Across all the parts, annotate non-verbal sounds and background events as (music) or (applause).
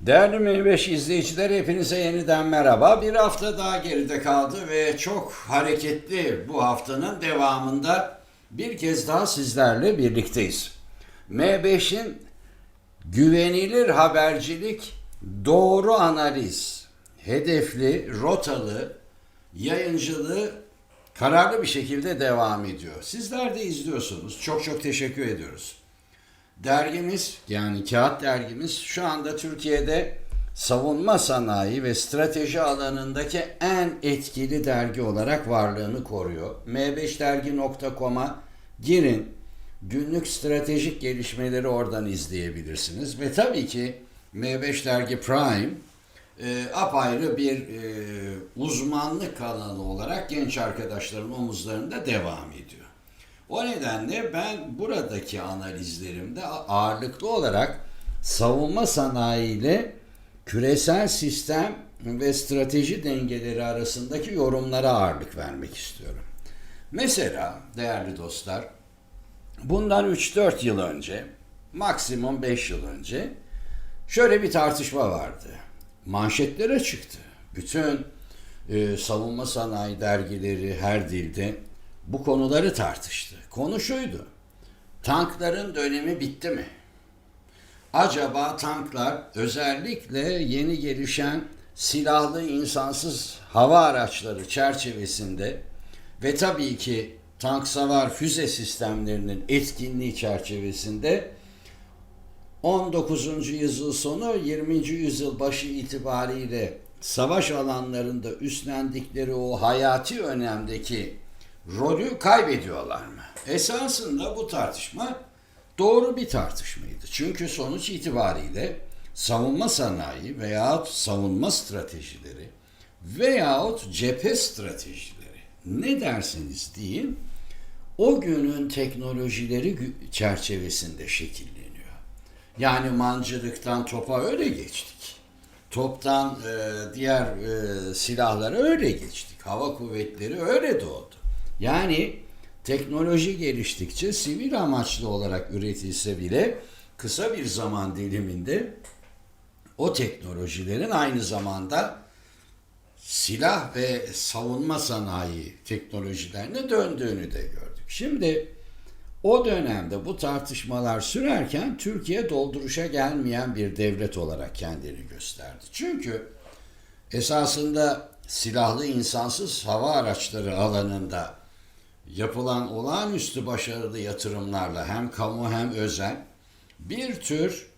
Değerli M5 izleyiciler hepinize yeniden merhaba. Bir hafta daha geride kaldı ve çok hareketli bu haftanın devamında bir kez daha sizlerle birlikteyiz. M5'in güvenilir habercilik, doğru analiz, hedefli, rotalı, yayıncılığı kararlı bir şekilde devam ediyor. Sizler de izliyorsunuz. Çok çok teşekkür ediyoruz. Dergimiz yani kağıt dergimiz şu anda Türkiye'de savunma sanayi ve strateji alanındaki en etkili dergi olarak varlığını koruyor. m5dergi.com'a girin. Günlük stratejik gelişmeleri oradan izleyebilirsiniz. Ve tabii ki M5 Dergi Prime e, apayrı bir e, uzmanlık kanalı olarak genç arkadaşların omuzlarında devam ediyor. O nedenle ben buradaki analizlerimde ağırlıklı olarak savunma sanayi ile küresel sistem ve strateji dengeleri arasındaki yorumlara ağırlık vermek istiyorum. Mesela değerli dostlar, bundan 3-4 yıl önce, maksimum 5 yıl önce şöyle bir tartışma vardı. Manşetlere çıktı. Bütün e, savunma sanayi dergileri her dilde bu konuları tartıştı. Konu şuydu. Tankların dönemi bitti mi? Acaba tanklar özellikle yeni gelişen silahlı insansız hava araçları çerçevesinde ve tabii ki tank savar füze sistemlerinin etkinliği çerçevesinde 19. yüzyıl sonu 20. yüzyıl başı itibariyle savaş alanlarında üstlendikleri o hayati önemdeki rolü kaybediyorlar mı? Esasında bu tartışma doğru bir tartışmaydı. Çünkü sonuç itibariyle savunma sanayi veyahut savunma stratejileri veyahut cephe stratejileri ne derseniz deyin o günün teknolojileri çerçevesinde şekilleniyor. Yani mancılıktan topa öyle geçtik. Toptan e, diğer e, silahlara öyle geçtik. Hava kuvvetleri öyle doğdu. Yani teknoloji geliştikçe sivil amaçlı olarak üretilse bile kısa bir zaman diliminde o teknolojilerin aynı zamanda silah ve savunma sanayi teknolojilerine döndüğünü de gördük. Şimdi o dönemde bu tartışmalar sürerken Türkiye dolduruşa gelmeyen bir devlet olarak kendini gösterdi. Çünkü esasında silahlı insansız hava araçları alanında yapılan olağanüstü başarılı yatırımlarla hem kamu hem özel bir tür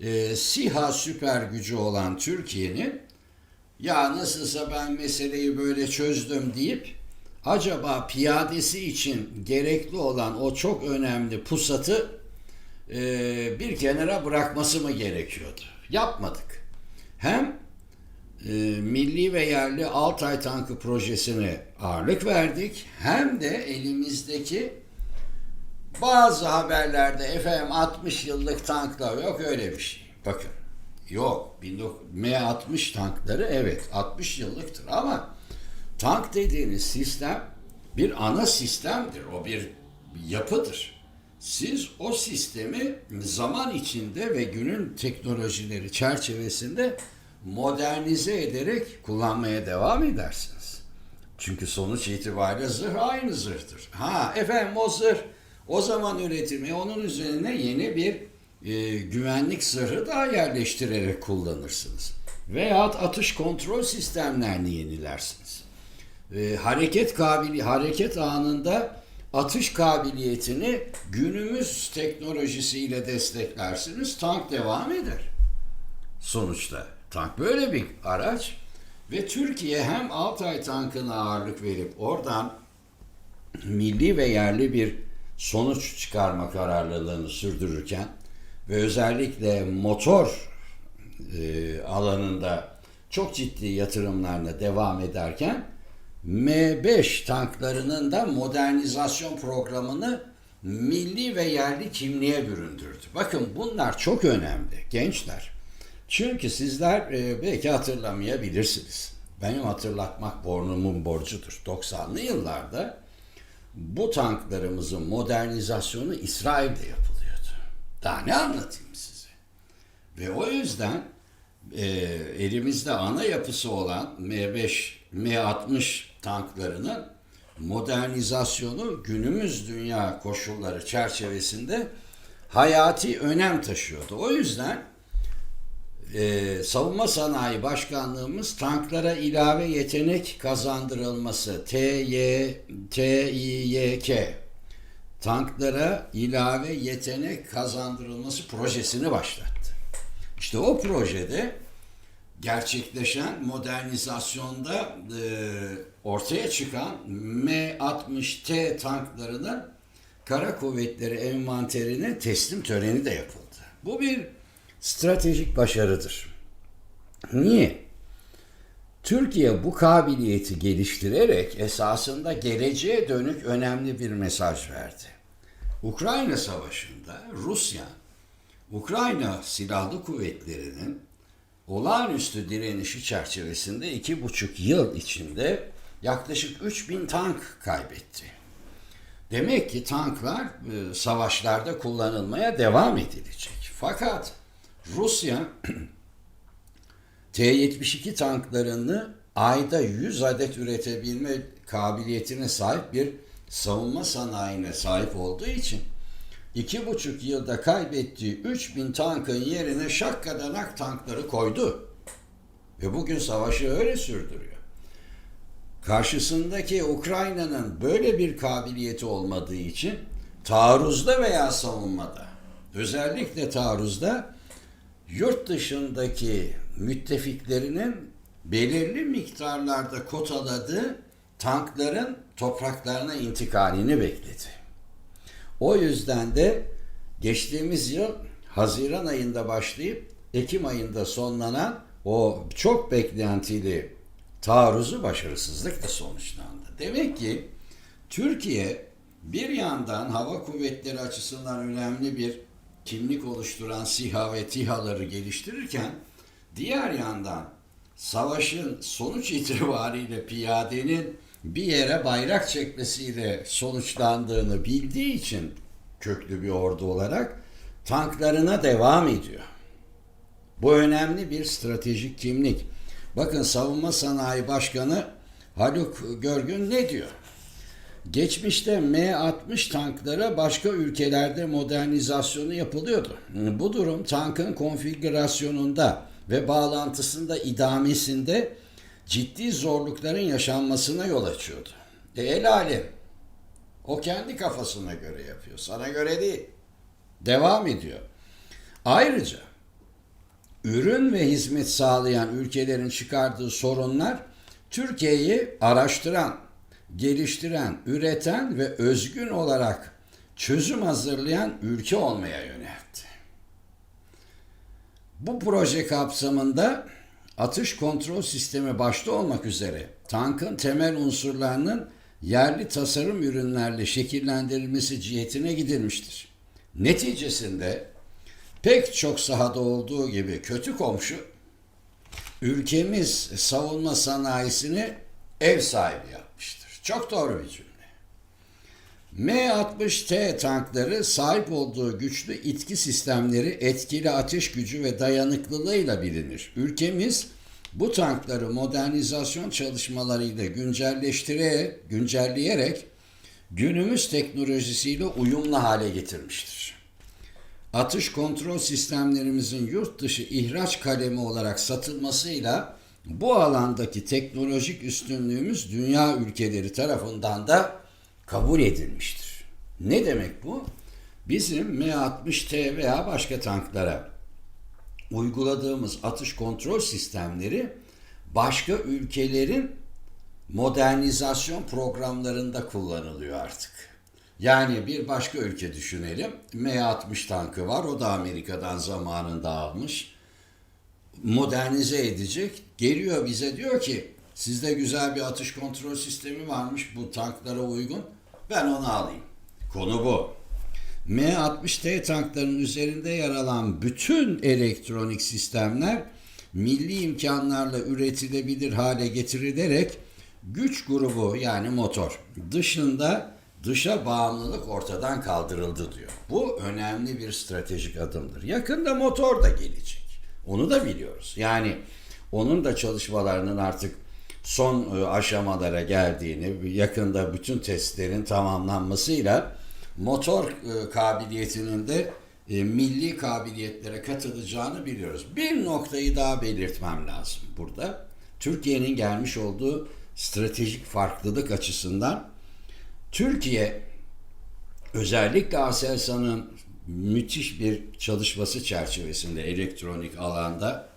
e, SİHA süper gücü olan Türkiye'nin ya nasılsa ben meseleyi böyle çözdüm deyip acaba piyadesi için gerekli olan o çok önemli pusatı e, bir kenara bırakması mı gerekiyordu? Yapmadık. Hem e, milli ve yerli Altay tankı projesine ağırlık verdik. Hem de elimizdeki bazı haberlerde efendim 60 yıllık tanklar yok öyle bir şey. Bakın yok 19 M60 tankları evet 60 yıllıktır ama tank dediğiniz sistem bir ana sistemdir. O bir yapıdır. Siz o sistemi zaman içinde ve günün teknolojileri çerçevesinde modernize ederek kullanmaya devam edersiniz. Çünkü sonuç itibariyle zırh aynı zırhtır. Ha efendim o zırh o zaman üretimi onun üzerine yeni bir e, güvenlik zırhı daha yerleştirerek kullanırsınız. Veyahut atış kontrol sistemlerini yenilersiniz. E, hareket kabili hareket anında atış kabiliyetini günümüz teknolojisiyle desteklersiniz. Tank devam eder sonuçta. Tank böyle bir araç ve Türkiye hem Altay tankına ağırlık verip oradan milli ve yerli bir sonuç çıkarma kararlılığını sürdürürken ve özellikle motor e, alanında çok ciddi yatırımlarla devam ederken M5 tanklarının da modernizasyon programını milli ve yerli kimliğe büründürdü. Bakın bunlar çok önemli gençler. Çünkü sizler e, belki hatırlamayabilirsiniz. benim hatırlatmak bornumun borcudur. 90'lı yıllarda bu tanklarımızın modernizasyonu İsrail'de yapılıyordu. Daha ne anlatayım size? Ve o yüzden e, elimizde ana yapısı olan M5, M60 tanklarının modernizasyonu günümüz dünya koşulları çerçevesinde hayati önem taşıyordu. O yüzden e, Savunma Sanayi Başkanlığımız tanklara ilave yetenek kazandırılması TY TİYK tanklara ilave yetenek kazandırılması projesini başlattı. İşte o projede gerçekleşen modernizasyonda e, ortaya çıkan M60T tanklarının kara kuvvetleri envanterine teslim töreni de yapıldı. Bu bir stratejik başarıdır. Niye? Türkiye bu kabiliyeti geliştirerek esasında geleceğe dönük önemli bir mesaj verdi. Ukrayna Savaşı'nda Rusya, Ukrayna Silahlı Kuvvetleri'nin olağanüstü direnişi çerçevesinde iki buçuk yıl içinde yaklaşık 3000 tank kaybetti. Demek ki tanklar e, savaşlarda kullanılmaya devam edilecek. Fakat Rusya (clears throat) T-72 tanklarını ayda 100 adet üretebilme kabiliyetine sahip bir savunma sanayine sahip olduğu için iki buçuk yılda kaybettiği 3000 tankın yerine şakkadanak tankları koydu. Ve bugün savaşı öyle sürdürüyor. Karşısındaki Ukrayna'nın böyle bir kabiliyeti olmadığı için taarruzda veya savunmada özellikle taarruzda yurt dışındaki müttefiklerinin belirli miktarlarda kotaladığı tankların topraklarına intikalini bekledi. O yüzden de geçtiğimiz yıl Haziran ayında başlayıp Ekim ayında sonlanan o çok beklentili taarruzu başarısızlıkla sonuçlandı. Demek ki Türkiye bir yandan hava kuvvetleri açısından önemli bir kimlik oluşturan SİHA ve TİHA'ları geliştirirken diğer yandan savaşın sonuç itibariyle piyadenin bir yere bayrak çekmesiyle sonuçlandığını bildiği için köklü bir ordu olarak tanklarına devam ediyor. Bu önemli bir stratejik kimlik. Bakın Savunma Sanayi Başkanı Haluk Görgün ne diyor? Geçmişte M60 tanklara başka ülkelerde modernizasyonu yapılıyordu. Bu durum tankın konfigürasyonunda ve bağlantısında idamesinde ciddi zorlukların yaşanmasına yol açıyordu. E el alem. O kendi kafasına göre yapıyor. Sana göre değil. Devam ediyor. Ayrıca ürün ve hizmet sağlayan ülkelerin çıkardığı sorunlar Türkiye'yi araştıran, geliştiren, üreten ve özgün olarak çözüm hazırlayan ülke olmaya yöneltti. Bu proje kapsamında atış kontrol sistemi başta olmak üzere tankın temel unsurlarının yerli tasarım ürünlerle şekillendirilmesi cihetine gidilmiştir. Neticesinde pek çok sahada olduğu gibi kötü komşu ülkemiz savunma sanayisini ev sahibi yapmıştır. Çok doğru bir cümle. M60T tankları sahip olduğu güçlü itki sistemleri, etkili ateş gücü ve dayanıklılığıyla bilinir. Ülkemiz bu tankları modernizasyon çalışmalarıyla güncelleştirerek, güncelleyerek günümüz teknolojisiyle uyumlu hale getirmiştir. Atış kontrol sistemlerimizin yurt dışı ihraç kalemi olarak satılmasıyla bu alandaki teknolojik üstünlüğümüz dünya ülkeleri tarafından da kabul edilmiştir. Ne demek bu? Bizim M60T veya başka tanklara uyguladığımız atış kontrol sistemleri başka ülkelerin modernizasyon programlarında kullanılıyor artık. Yani bir başka ülke düşünelim. M60 tankı var. O da Amerika'dan zamanında almış. Modernize edecek. Geliyor bize diyor ki sizde güzel bir atış kontrol sistemi varmış bu tanklara uygun. Ben onu alayım. Konu bu. M60T tankların üzerinde yer alan bütün elektronik sistemler milli imkanlarla üretilebilir hale getirilerek güç grubu yani motor dışında dışa bağımlılık ortadan kaldırıldı diyor. Bu önemli bir stratejik adımdır. Yakında motor da gelecek. Onu da biliyoruz. Yani onun da çalışmalarının artık son e, aşamalara geldiğini, yakında bütün testlerin tamamlanmasıyla motor e, kabiliyetinin de e, milli kabiliyetlere katılacağını biliyoruz. Bir noktayı daha belirtmem lazım burada. Türkiye'nin gelmiş olduğu stratejik farklılık açısından Türkiye özellikle Aselsan'ın müthiş bir çalışması çerçevesinde elektronik alanda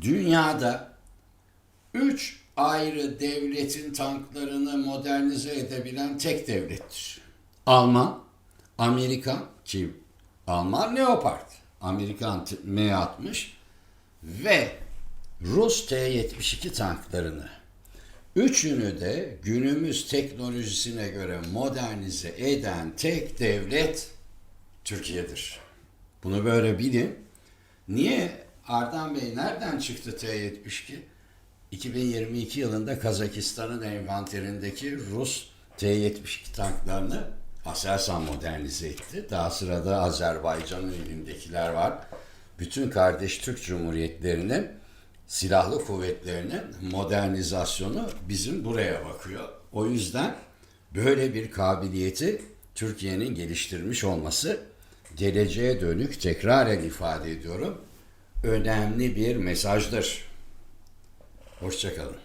dünyada üç ayrı devletin tanklarını modernize edebilen tek devlettir. Alman, Amerikan ki Alman Leopard, Amerikan t- M60 ve Rus T-72 tanklarını Üçünü de günümüz teknolojisine göre modernize eden tek devlet Türkiye'dir. Bunu böyle bilin. Niye? Ardan Bey nereden çıktı T-72? 2022 yılında Kazakistan'ın envanterindeki Rus T-72 tanklarını Aselsan modernize etti. Daha sırada Azerbaycan'ın elindekiler var. Bütün kardeş Türk Cumhuriyetlerinin silahlı kuvvetlerinin modernizasyonu bizim buraya bakıyor. O yüzden böyle bir kabiliyeti Türkiye'nin geliştirmiş olması geleceğe dönük tekraren ifade ediyorum önemli bir mesajdır. Hoşçakalın.